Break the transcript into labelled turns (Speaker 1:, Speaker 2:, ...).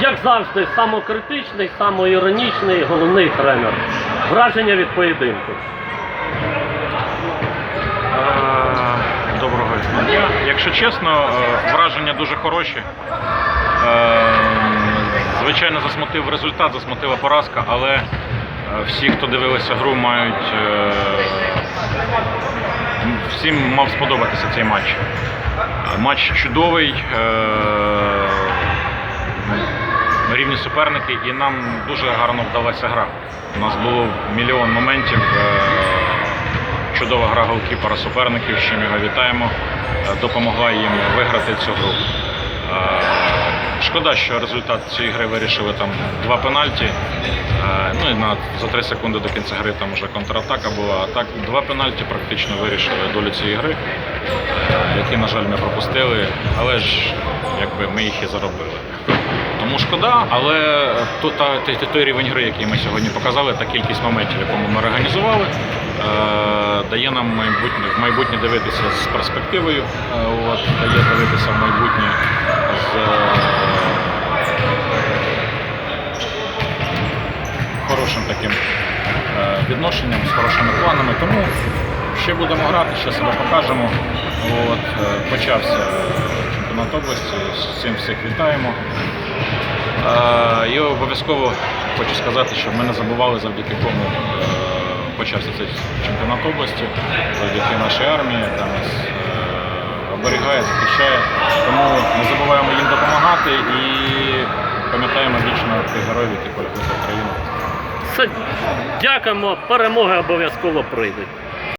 Speaker 1: як завжди, самокритичний, самоіронічний головний тренер. Враження від поєдинку.
Speaker 2: Е, Доброго дня. Якщо чесно, е, враження дуже хороші. Е, Звичайно, засмутив результат, засмутила поразка, але всі, хто дивилися гру, мають всім мав сподобатися цей матч. Матч чудовий. Рівні суперники, і нам дуже гарно вдалася гра. У нас було мільйон моментів. е, Чудова гра голкіпера суперників, з чим його вітаємо. Е, Допомогла їм виграти цю гру. Е, Шкода, що результат цієї гри вирішили там два пенальті. Ну і на за три секунди до кінця гри там вже контратака була. А так два пенальті практично вирішили долю цієї гри, які, на жаль, ми пропустили, але ж якби ми їх і заробили. Тому шкода, але той, той рівень гри, який ми сьогодні показали, та кількість моментів, якому ми організували, е, дає нам майбутнє, в майбутнє дивитися з перспективою, е, от, дає дивитися в майбутнє з е, хорошим таким відношенням, з хорошими планами. Тому ще будемо грати, ще себе покажемо. От, почався області, з всіх вітаємо. Е, І обов'язково хочу сказати, щоб ми не забували, завдяки кому е, почався цей чемпіонат області, завдяки нашій армії, яка нас е, оберігає, захищає. Тому не забуваємо їм допомагати і пам'ятаємо вічно тих героїв, які полягли за Україну.
Speaker 1: Дякуємо, перемоги обов'язково прийдуть.